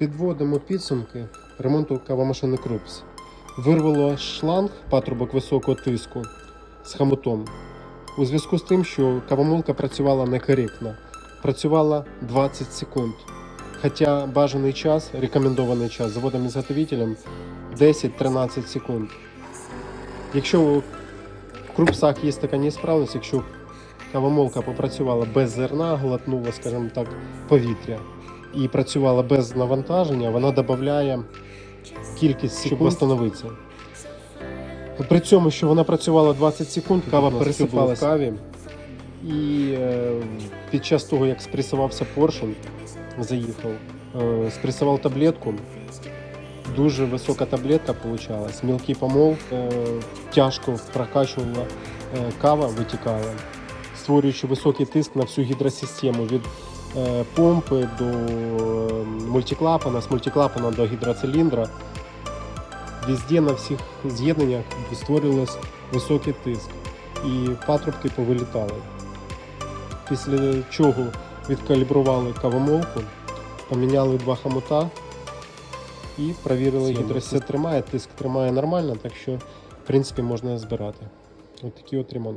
Підводимо підсумки ремонту кавомашини Крупс. Вирвало шланг патрубок високого тиску з хамутом у зв'язку з тим, що кавомолка працювала некоректно. Працювала 20 секунд. Хоча бажаний час, рекомендований час заводом ізготовителем 10-13 секунд. Якщо у крупсах є така несправність, якщо кавомолка попрацювала без зерна, глотнула, скажімо так, повітря і працювала без навантаження, вона додає кількість щоб встановитися. При цьому, що вона працювала 20 секунд, кава пересипалася в каві. І е, під час того, як спресувався поршень, заїхав, е, спресував таблетку. Дуже висока таблетка получалась, мілкий помол, е, тяжко прокачувала кава, витікала, створюючи високий тиск на всю гідросистему від помпи до е, мультиклапана, з мультиклапана до гідроциліндра. Везде на всіх з'єднаннях створювався високий тиск і патрубки повилітали. Після чого відкалібрували кавомолку, поміняли два хомута і перевірили гідросистему. Тримає, тиск тримає нормально, так що в принципі можна збирати. Ось такий от ремонт.